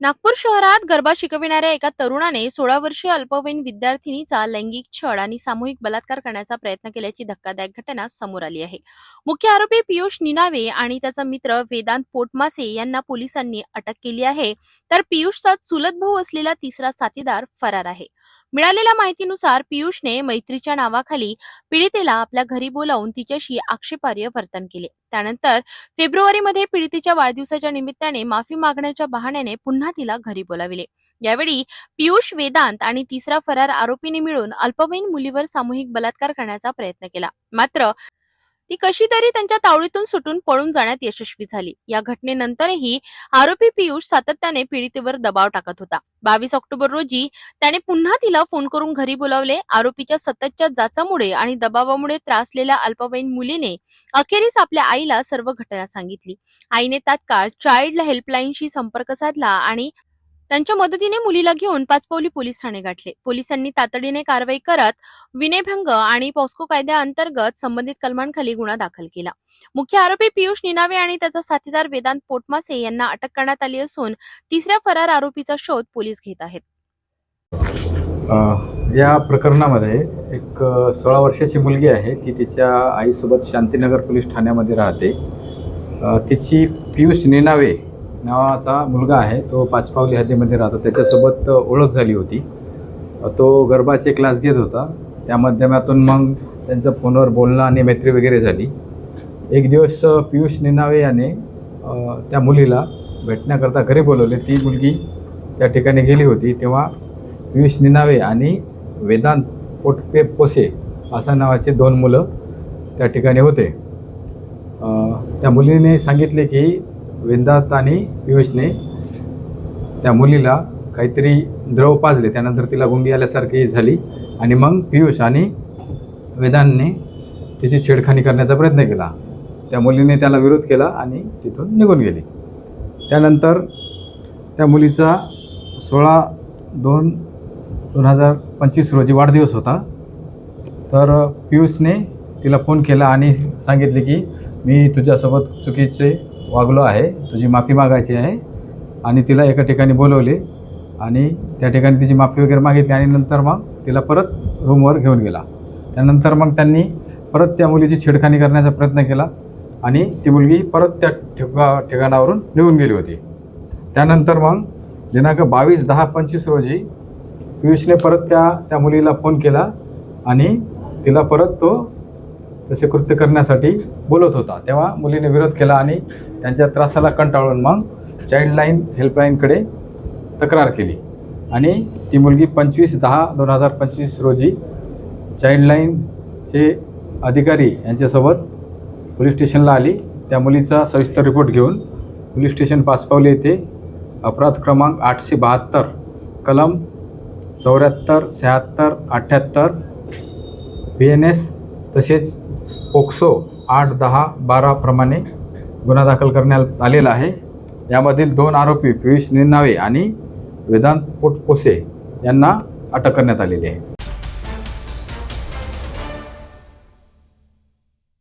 नागपूर शहरात गरबा शिकविणाऱ्या एका तरुणाने सोळा वर्षीय अल्पवयीन विद्यार्थिनीचा लैंगिक छळ आणि सामूहिक बलात्कार करण्याचा प्रयत्न केल्याची धक्कादायक घटना समोर आली आहे. मुख्य आरोपी पियुष निनावे आणि त्याचा मित्र वेदांत पोटमासे यांना पोलिसांनी अटक केली आहे. तर पियुषचा चुलत भाऊ असलेला तिसरा साथीदार फरार आहे. मिळालेल्या माहितीनुसार पियुषने मैत्रीच्या नावाखाली पीडितेला आपल्या घरी बोलावून तिच्याशी आक्षेपार्ह वर्तन केले. त्यानंतर फेब्रुवारीमध्ये पीडितेच्या वाढदिवसाच्या निमित्ताने माफी मागण्याच्या बहाण्याने पुन्हा तिला घरी बोलाविले. यावेळी पियुष वेदांत आणि तिसरा फरार आरोपीने मिळून अल्पवयीन मुलीवर सामूहिक बलात्कार करण्याचा प्रयत्न केला. मात्र ती कशी तरी त्यांच्या तावडीतून सुटून पळून जाण्यात यशस्वी झाली. या घटनेनंतरही आरोपी पियुष सातत्याने पीडितेवर दबाव टाकत होता. बावीस ऑक्टोबर रोजी त्याने पुन्हा तिला फोन करून घरी बोलावले. आरोपीच्या सततच्या जाचामुळे आणि दबावामुळे त्रासलेल्या अल्पवयीन मुलीने अखेरीस आपल्या आईला सर्व घटना सांगितली. आईने तात्काळ चाइल्ड हेल्पलाईनशी संपर्क साधला आणि त्यांच्या मदतीने मुलीला घेऊन पाचपौली पोलीस ठाणे गाठले. पोलिसांनी तातडीने कारवाई करत विनयभंग आणि पॉस्को कायद्याअंतर्गत संबंधित कलमांखाली गुन्हा दाखल केला. मुख्य आरोपी पियुष निनावे आणि त्याचा साथीदार वेदांत पोटमासे यांना अटक करण्यात आली असून तिसऱ्या फरार आरोपीचा शोध पोलीस घेत आहेत. या प्रकरणामध्ये एक सोळा वर्षाची मुलगी आहे. ती तिच्या आईसोबत शांतीनगर पोलीस ठाण्यामध्ये राहते. तिची पियुष निनावे नावाचा मुलगा आहे तो पाचपावली हद्दीमध्ये राहतो. त्याच्यासोबत ओळख झाली होती. तो गरबाचे क्लास घेत होता. त्या माध्यमातून मग त्यांचं फोनवर बोलणं आणि मैत्री वगैरे झाली. एक दिवस पियुष निनावे याने त्या मुलीला भेटण्याकरता घरी बोलवले. ती मुलगी त्या ठिकाणी गेली होती. तेव्हा पियुष निनावे आणि वेदांत पोटपे पोसे असा नावाचे दोन मुलं त्या ठिकाणी होते. त्या मुलीने सांगितले की वेदांत आणि पियुषने त्या मुलीला काहीतरी द्रव पाजले. त्यानंतर तिला गुंगी आल्यासारखी झाली. आणि मग पियुष आणि वेदांनी तिची छेडखानी करण्याचा प्रयत्न केला. त्या मुलीने त्याला विरोध केला आणि तिथून निघून गेली. त्यानंतर त्या मुलीचा सोळा दोन दोन हजार पंचवीस रोजी वाढदिवस होता. तर पियुषने तिला फोन केला आणि सांगितले की मी तुझ्यासोबत चुकीचे वागलो आहे. तुझी माफी मागायची आहे. आणि तिला एका ठिकाणी बोलवले. आणि त्या ठिकाणी तिची माफी वगैरे मागितली. आणि नंतर मग तिला परत रूमवर घेऊन गेला. त्यानंतर मग त्यांनी परत त्या मुलीची छेडखानी करण्याचा प्रयत्न केला. आणि ती मुलगी परत त्या ठिका ठिकाणावरून निघून गेली होती. त्यानंतर मग दिनांक बावीस दहा पंचवीस रोजी पियुषने परत त्या त्या मुलीला फोन केला. आणि तिला परत तो तसे कृत्य करण्यासाठी बोलत होता. तेव्हा मुलीने विरोध केला आणि त्यांच्या त्रासाला कंटाळून मग चाइल्डलाईन हेल्पलाईनकडे तक्रार केली. आणि ती मुलगी पंचवीस दहा दोन हजार पंचवीस रोजी चाईल्डलाईनचे अधिकारी यांच्यासोबत पोलीस स्टेशनला आली. त्या मुलीचा सविस्तर रिपोर्ट घेऊन पोलीस स्टेशन पाचपावले येथे अपराध क्रमांक आठशे बहात्तर कलम चौऱ्याहत्तर शहात्तर अठ्ठ्याहत्तर बी एन एस तसेच पोक्सो आठ दहा बाराप्रमाणे गुन्हा दाखल करण्यात आलेला आहे. यामधील दोन आरोपी पियुष निनावे आणि वेदांत पोटपोसे यांना अटक करण्यात आलेली आहे.